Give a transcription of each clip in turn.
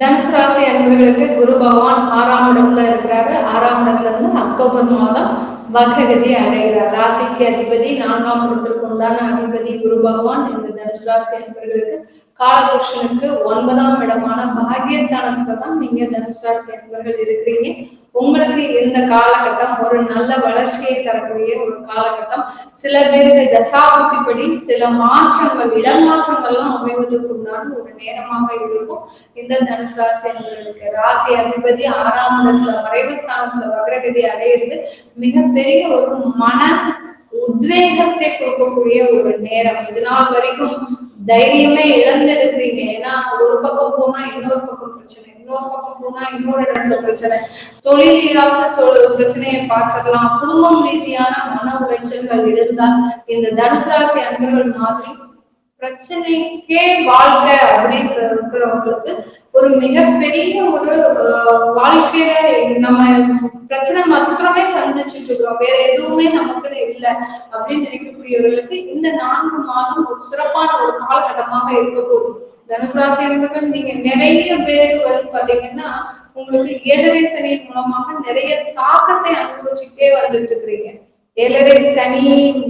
தனுசு ராசி அன்பர்களுக்கு குரு பகவான் ஆறாம் இடத்துல இருக்கிறாரு. ஆறாம் இடத்துல இருந்து அக்டோபர் மாதம் வக்ரகதி அடைகிறார். ராசிக்கு அதிபதி நான்காம் இடத்திற்கு உண்டான அதிபதி குரு பகவான். இந்த தனுசு ராசி அன்பர்களுக்கு காலபுருஷனுக்கு ஒன்பதாம் இடமான பாகியஸ்தானத்துல தான் நீங்க தனுசு ராசி அன்பர்கள் இருக்கிறீங்க. உங்களுக்கு இந்த காலகட்டம் ஒரு நல்ல வளர்ச்சியை தரக்கூடிய ஒரு காலகட்டம். சில பேருக்கு தசாபுத்திப்படி சில மாற்றங்கள் இடமாற்றங்கள்லாம் அமைவதற்கு உண்டான ஒரு நேரமாக இருக்கும். இந்த தனுஷ் ராசி என்பவர்களுக்கு ராசி அதிபதி ஆறாம் இடத்துல மறைவு ஸ்தானத்துல வக்ரகதி அடையிறது மிகப்பெரிய ஒரு மன உத்வேகத்தை கொடுக்கக்கூடிய ஒரு நேரம். இது நாள் வரைக்கும் தைரியமே இழந்தெடுக்கிறீங்க ஏன்னா ஒரு பக்கம் போனா இன்னொரு பக்கம் பிரச்சனை இன்னொரு பக்கம் போனா இன்னொரு இடத்துல பிரச்சனை தொழில் ரீதியாக பிரச்சனையை பார்த்துக்கலாம் குடும்பம் ரீதியான மன உளைச்சல்கள் இருந்தால் இந்த தனுசு ராசி அன்பர்கள் மாதிரி பிரச்சனைக்கே வாழ்க்கை அப்படின்ற இருக்கிறவங்களுக்கு ஒரு மிகப்பெரிய ஒரு வாழ்க்கையில நம்ம பிரச்சனை மாத்திரமே சந்திச்சுட்டு இருக்கிறோம் வேற எதுவுமே நமக்கு இல்லை அப்படின்னு நினைக்கக்கூடியவர்களுக்கு இந்த நான்கு மாதம் ஒரு சிறப்பான ஒரு காலகட்டமாக இருக்க போகுது தனுசு ராசி இருந்தவங்க நீங்க நிறைய பேர் வந்து பாத்தீங்கன்னா உங்களுக்கு ஏழரை சனி மூலமாக நிறைய தாக்கத்தை அனுபவிச்சுட்டே வந்துட்டு இருக்கிறீங்க. ஏழரை சனி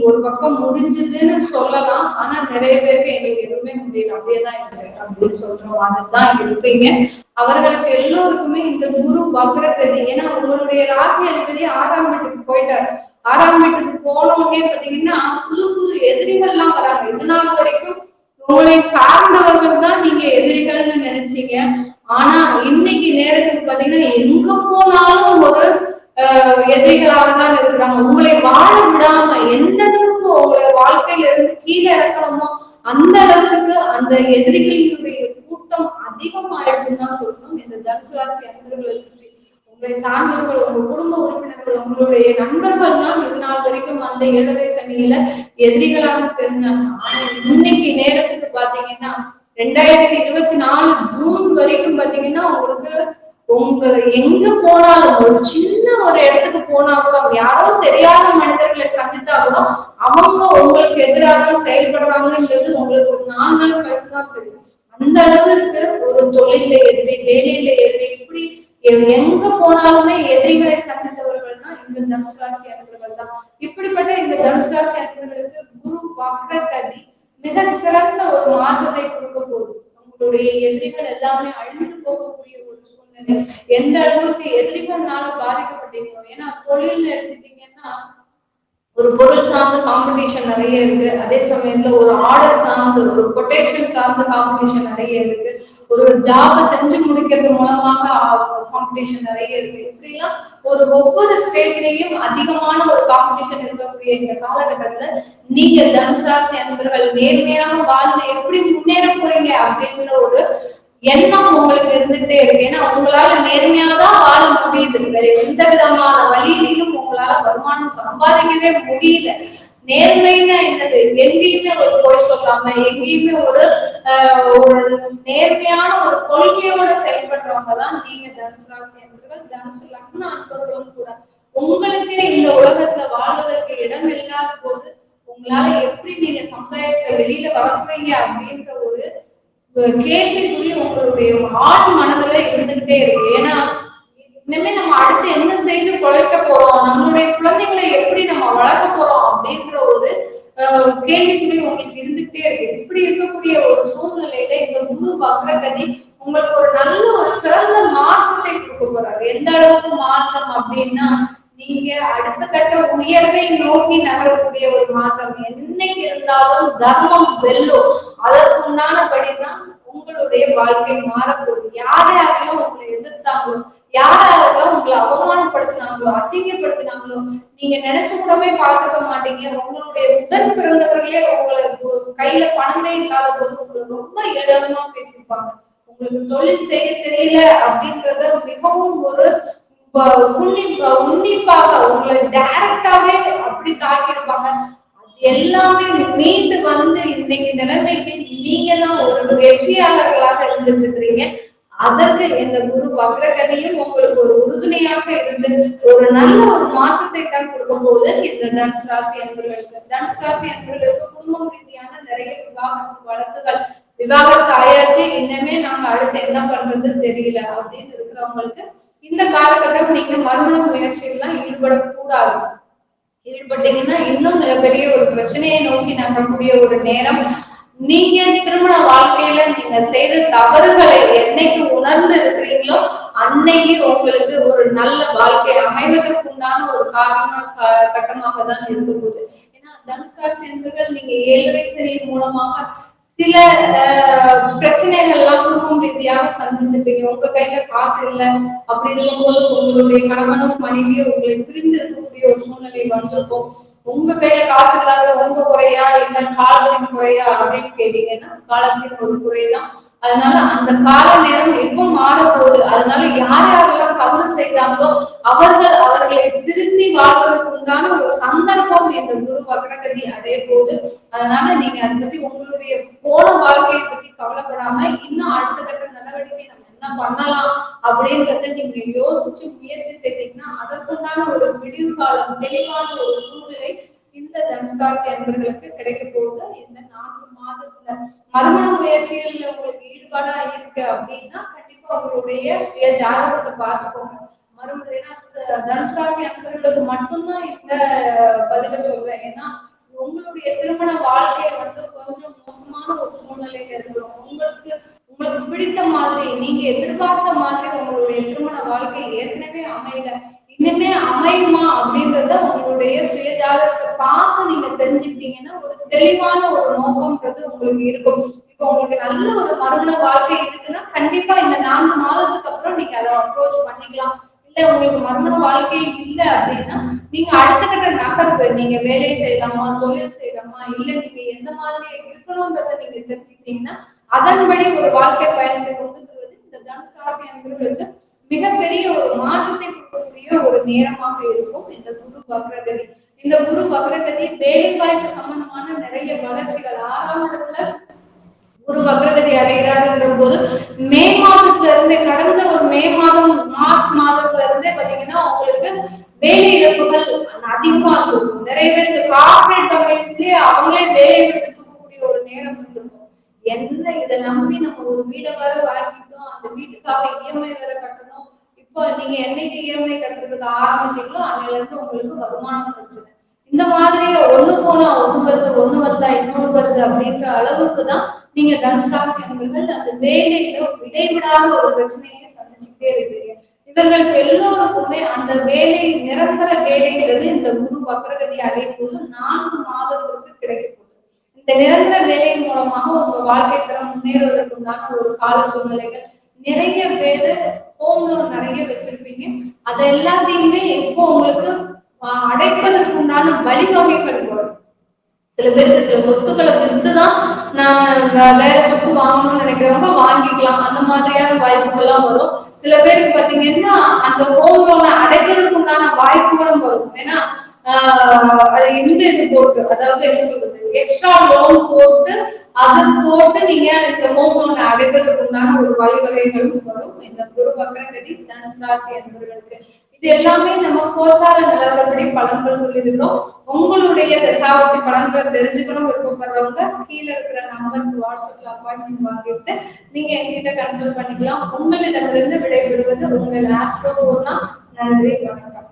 ஒரு பக்கம் முடிஞ்சதுன்னு சொல்லலாம் ஆனா நிறைய பேருக்கு எங்களுக்கு எதுவுமே முடியல. அப்படியேதான் இருக்கு அப்படின்னு சொல்றோம் அதுதான் இருப்பீங்க. அவர்களுக்கு எல்லோருக்குமே இந்த குரு வக்ரகதி ஏன்னா உங்களுடைய ராசி அதிபதி ஆறாம் வீட்டுக்கு போயிட்டாரு. ஆறாம் வீட்டுக்கு போனவங்க பாத்தீங்கன்னா புது புது எதிரிகள் எல்லாம் வராங்க. இது நாள் வரைக்கும் உங்களை சார்ந்த நினைச்சீங்க ஆனா இன்னைக்கு நேரத்துக்கு பாத்தீங்கன்னா எங்க போனாலும் ஒரு எதிரிகளாக தான் இருக்கிறாங்க. உங்களை வாழ விடாம எந்த அளவுக்கு உங்களை வாழ்க்கையில இருந்து கீழே இறக்கணுமோ அந்த அளவுக்கு அந்த எதிரிகளினுடைய கூட்டம் அதிகமாயிடுச்சுன்னு தான் சொல்லணும். இந்த தனுசு ராசி அன்பர்களை சுற்றி உங்களை சார்ந்தவர்கள் உங்க குடும்ப உறுப்பினர்கள் உங்களுடைய நண்பர்கள் தான் இது நாள் வரைக்கும் அந்த ஏழரை சனியில எதிரிகளாக தெரிஞ்சாங்க. ஆனா இன்னைக்கு நேரத்துக்கு பாத்தீங்கன்னா ரெண்டாயிரத்தி இருபத்தி நாலு ஜூன் வரைக்கும் பாத்தீங்கன்னா உங்களுக்கு உங்களை எங்க போனாலும் ஒரு சின்ன ஒரு இடத்துக்கு போனா கூட யாரோ தெரியாத மனிதர்களை சந்தித்தா கூட அவங்க உங்களுக்கு எதிராக செயல்படுறாங்கன்றது உங்களுக்கு ஒரு நாலு நாள் கழிச்சு தான் தெரியும். அந்த அளவுக்கு ஒரு தொழில எதிரி வேலையில எதிரி இப்படி எங்க போனாலுமே எதிரிகளை சந்தித்தவர்கள்னா இந்த தனுசு ராசி அன்பர்கள் தான். இப்படிப்பட்ட இந்த தனுசு ராசி அன்பர்களுக்கு குரு வக்ரகதி மிக சிறந்த ஒரு மாற்றத்தை கொடுக்க போகுது. உங்களுடைய எதிரிகள் எல்லாமே அழிந்து போகக்கூடிய ஒரு சூழ்நிலை. எந்த அளவுக்கு எதிரிகள்னால பாதிக்கப்பட்டீங்களோ ஏன்னா தொழில் எடுத்துட்டீங்கன்னா ஒரு பொருள் சார்ந்த காம்படிஷன் நிறைய இருக்கு. அதே சமயத்துல ஒரு ஆர்டர் சார்ந்து ஒரு கொட்டேஷன் சார்ந்த காம்படிஷன் நிறைய இருக்கு. ஒரு ஒரு ஜாப செஞ்சு முடிக்கிறது மூலமாக காம்படிஷன் நிறைய இருக்கு. இப்படிலாம் ஒரு ஒவ்வொரு ஸ்டேஜ்லயும் அதிகமான ஒரு காம்படிஷன் இருக்கக்கூடிய இந்த காலகட்டத்துல நீங்க தனுசு அன்பர்கள் நேர்மையாக வாழ்ந்து எப்படி முன்னேற போறீங்க அப்படின்ற ஒரு எண்ணம் உங்களுக்கு இருந்துகிட்டே இருக்கு. ஏன்னா உங்களால நேர்மையாக தான் வாழ முடியுது. வேற எந்த விதமான வழியிலையும் உங்களால வருமானம் சம்பாதிக்கவே முடியல. நேர்மைன்னா என்னது? எங்கேயுமே ஒரு பொய் சொல்லாம எங்கேயுமே ஒரு ஒரு நேர்மையான ஒரு கொள்கையோட செயல்படுறவங்க தான் நீங்க தனுசு ராசி என்பவர்கள். தனுசு லக்ன அன்பர்களும் கூட உங்களுக்கு இந்த உலகத்துல வாழ்வதற்கு இடம் இல்லாத போது உங்களால எப்படி நீங்க சமுதாயத்துல வெளியில வரப்போறீங்க அப்படின்ற ஒரு கேள்விக்குறி உங்களுடைய ஆண் மனதுல இருந்துகிட்டே இருக்கு. ஏன்னா இனிமே நம்ம அடுத்து என்ன செய்து குழைக்க போறோம்? நம்மளுடைய குழந்தைகளை எப்படி நம்ம வளர்க்க போறோம் அப்படின்ற ஒரு கேள்விக்குறி உங்களுக்கு இருந்துகிட்டே இருக்கு. இப்படி இருக்கக்கூடிய ஒரு சூழ்நிலையில இந்த குரு வக்ரகதி உங்களுக்கு ஒரு நல்ல ஒரு சிறந்த மாற்றத்தை கொடுக்க போறாரு. எந்த அளவுக்கு மாற்றம் அப்படின்னா நீங்க அடுத்த கட்ட உயர்வை நோக்கி நகரக்கூடிய ஒரு மாற்றம். என்னைக்கு இருந்தாலும் தர்மம் வெல்லும். அதற்கு உண்டானபடிதான் உங்களுடைய வாழ்க்கை மாறப்போகுது. யார் யாரெல்லாம் உங்களை எதிர்த்தாங்களோ யார் யாரெல்லாம் உங்களை அவமானப்படுத்தினாங்களோ அசிங்கப்படுத்தினாங்களோ நீங்க நினைச்சு கூடவே பார்த்துக்க மாட்டீங்க. உங்களுடைய உடன் பிறந்தவர்களே உங்களை கையில பணமே இல்லாத போது உங்களை ரொம்ப ஏளனமா பேசியிருப்பாங்க. உங்களுக்கு தொழில் செய்ய தெரியல அப்படின்றத மிகவும் ஒரு உன்னிப்பாக உங்களை டைரக்டாவே அப்படி தாக்கியிருப்பாங்க. எல்லாமே மீண்டு வந்து இன்னைக்கு நிலைமைக்கு நீங்க தான் ஒரு வெற்றியாளர்களாக இருந்துட்டு இருக்கிறீங்க அதற்கு இந்த குரு வக்ரகதியும் உங்களுக்கு ஒரு உறுதுணையாக இருந்து ஒரு நல்ல ஒரு மாற்றத்தை தான் கொடுக்க போது இந்த தனுசு ராசி அன்பர்களுக்கு தனுசு ராசி அன்பர்களுக்கு குடும்பம் ரீதியான நிறைய விவாகரத்து வழக்குகள் விவாகரத்து ஆயாச்சு இன்னமே நாங்க அடுத்து என்ன பண்றது தெரியல அப்படின்னு இருக்கிறவங்களுக்கு இந்த காலகட்டம் நீங்க மறுமண முயற்சியெல்லாம் ஈடுபடக்கூடாது. ஈடுபட்டீங்கன்னா இன்னும் மிகப்பெரிய ஒரு பிரச்சனையை நோக்கி நகரக்கூடிய ஒரு நேரம். நீங்க திருமண வாழ்க்கையில நீங்க செய்த தவறுகளை என்னைக்கு உணர்ந்து இருக்கிறீங்களோ அன்னைக்கு உங்களுக்கு ஒரு நல்ல வாழ்க்கை அமைவதற்கு உண்டான ஒரு காரண கட்டமாக தான் இருக்க போகுது. ஏன்னா தனுஷ் ராசி என்பர்கள் நீங்க ஏழரை சனி மூலமாக சில பிரச்சனைகள்லாம் குடும்பம் ரீதியாக சந்திச்சிருப்பீங்க. உங்க கையில காசு இல்லை அப்படி இருக்கும்போது உங்களுடைய கணவனும் மனைவியும் உங்களை பிரிந்து இருக்கக்கூடிய ஒரு சூழ்நிலை வந்திருக்கும். உங்க கையில காசு இல்லாத உங்க குறையா இல்ல காலத்தின் குறையா அப்படின்னு கேட்டீங்கன்னா காலத்தின் ஒரு குறைதான். அதனால அந்த கால நேரம் எப்போ போகுது அதனால யார் யாரெல்லாம் தவறு செய்தாங்களோ அவர்கள் அவர்களை திருந்தி வாழ்வதற்கு உண்டான ஒரு சந்தர்ப்பம் இந்த குரு வக்ரகதி அடைய போகுது. அதனால நீங்க அதை பத்தி உங்களுடைய போன வாழ்க்கையை பத்தி கவலைப்படாம இன்னும் அடுத்த கட்ட நடவடிக்கை நம்ம என்ன பண்ணலாம் அப்படின்றத நீங்க யோசிச்சு முயற்சி செய்தீங்கன்னா அதற்குண்டான ஒரு விடிவு காலம் தெளிவான ஒரு சூழ்நிலை இந்த தனுசாசி அன்பர்களுக்கு கிடைக்க போகுது. இந்த நான்கு மாதத்துல மறுமண முயற்சிகள்ல உங்களுக்கு ஈடுபாடா இருக்கு அப்படின்னா கண்டிப்பா உங்களுடைய சுய ஜாதகத்தை பார்த்துக்கோங்க. மறுமணம் ஏன்னா தனுசு ராசி அன்பர்களுக்கு மட்டும்தான் இந்த பதில சொல்றேன். ஏன்னா உங்களுடைய திருமண வாழ்க்கையை வந்து கொஞ்சம் மோசமான ஒரு சூழ்நிலையில இருக்கிறோம். உங்களுக்கு உங்களுக்கு பிடித்த மாதிரி நீங்க எதிர்பார்த்த மாதிரி உங்களுடைய திருமண வாழ்க்கை ஏற்கனவே அமையல. இனிமே அமையுமா அப்படின்றத உங்களுடைய சுயஜாதகத்தை பார்த்து நீங்க தெரிஞ்சுக்கிட்டீங்கன்னா ஒரு தெளிவான ஒரு நோக்கம்ன்றது உங்களுக்கு இருக்கும். இப்போ உங்களுக்கு நல்ல ஒரு மறுமண வாழ்க்கை இருக்குன்னா கண்டிப்பா இந்த நான்கு மாதத்துக்கு அப்புறம் நீங்க அதை அப்ரோச் பண்ணிக்கலாம். இல்ல உங்களுக்கு மறுமண வாழ்க்கை இல்லை அப்படின்னா நீங்க அடுத்த கட்ட நகர்வு நீங்க வேலை செய்யலாமா தொழில் செய்யலாமா இல்ல நீங்க எந்த மாதிரி இருக்கணும்ன்றத நீங்க தெரிஞ்சுக்கிட்டீங்கன்னா அதன்படி ஒரு வாழ்க்கை பயணத்தை கொண்டு செல்வது இந்த தனுசு ராசி அன்பர்களுக்கு மிகப்பெரிய ஒரு மாற்றத்தை கொடுக்கக்கூடிய ஒரு நேரமாக இருக்கும் இந்த குரு வக்ரகதி. இந்த குரு வக்ரகதி வேலை வாய்ப்பு சம்பந்தமான நிறைய வளர்ச்சிகள். ஆறாம் இடத்துல குரு வக்ரகதி அடைகிறாருன்ற போது மே மாதத்துல இருந்து கடந்த ஒரு மே மாதம் மார்ச் மாதத்துல இருந்தே பாத்தீங்கன்னா அவங்களுக்கு வேலை இழப்புகள் அதிகமா இருக்கும். நிறைய பேர் இந்த கார்பரேட் கம்பெனிஸ்லயே அவங்களே வேலை விட்டு தூக்கக்கூடிய ஒரு நேரம் இருக்கும். என்ன இதை நம்பி நம்ம ஒரு வீடை வர வாங்கிட்டோம் அந்த வீட்டுக்காக இஎம்ஐ வேற கட்டணும் இப்போ நீங்க என்னைக்கு இஎம்ஐ கட்டுறதுக்கு ஆரம்பிச்சீங்களோ அன்னையில இருந்து உங்களுக்கு வருமானம் பிரச்சனை இந்த மாதிரியே ஒண்ணு போனா ஒண்ணு வருது ஒண்ணு வந்தா இன்னொன்னு வருது அப்படின்ற அளவுக்கு தான் நீங்க தனுஷ் ராசி அன்பர்கள் அந்த வேலையில இடைவிடாத ஒரு பிரச்சனையை சந்திச்சுட்டே இருக்கிறீங்க. இவர்களுக்கு எல்லோருக்குமே அந்த வேலை நிரந்தர வேலைங்கிறது இந்த குரு வக்ரகதி அடையும் போது நான்கு மாதத்திற்கு கிடைக்கும் இந்த நிரந்தர வேலையின் மூலமாக உங்க வாழ்க்கை தரம் முன்னேறுவதற்குண்டான ஒரு கால சூழ்நிலைகள் நிறைய பேரு ஹோம் லோன் நிறைய வச்சிருப்பீங்க. அது எல்லாத்தையுமே இப்போ உங்களுக்கு அடைப்பதற்கு உண்டான வழிவகைகள் வரும். சில பேருக்கு சில சொத்துக்களை வித்துதான் நான் வேற சொத்து வாங்கணும்னு நினைக்கிறவங்க வாங்கிக்கலாம். அந்த மாதிரியான வாய்ப்புகள்லாம் வரும். சில பேருக்கு பாத்தீங்கன்னா அந்த ஹோம் லோனை அடைப்பதற்கு உண்டான வாய்ப்புகளும் வரும். ஏன்னா இந்த இது போட்டு அதாவது என்ன சொல்றது எக்ஸ்ட்ரா லோன் போட்டு அது போட்டு நீங்க இந்த ஹோம் லோன் அடைப்பதற்கு உண்டான ஒரு வழிவகைகளும் வரும். இந்த குரு வக்கரகதி தனுசு ராசி என்பவர்களுக்கு. இது எல்லாமே நம்ம கோச்சார நிலவரப்படி பலன்கள் சொல்லியிருக்கிறோம். உங்களுடைய தசாபத்தி பலன்களை தெரிஞ்சுக்கணும் விருப்பப்படுறவங்க கீழே இருக்கிற நம்பருக்கு வாட்ஸ்அப்ல அப்பாயின்மெண்ட் வாங்கிட்டு நீங்க எங்கிட்ட கன்சல்ட் பண்ணிக்கலாம். உங்களிடமிருந்து விடைபெறுவது உங்கள் ஆஸ்ட்ரோ நன்றி வணக்கம்.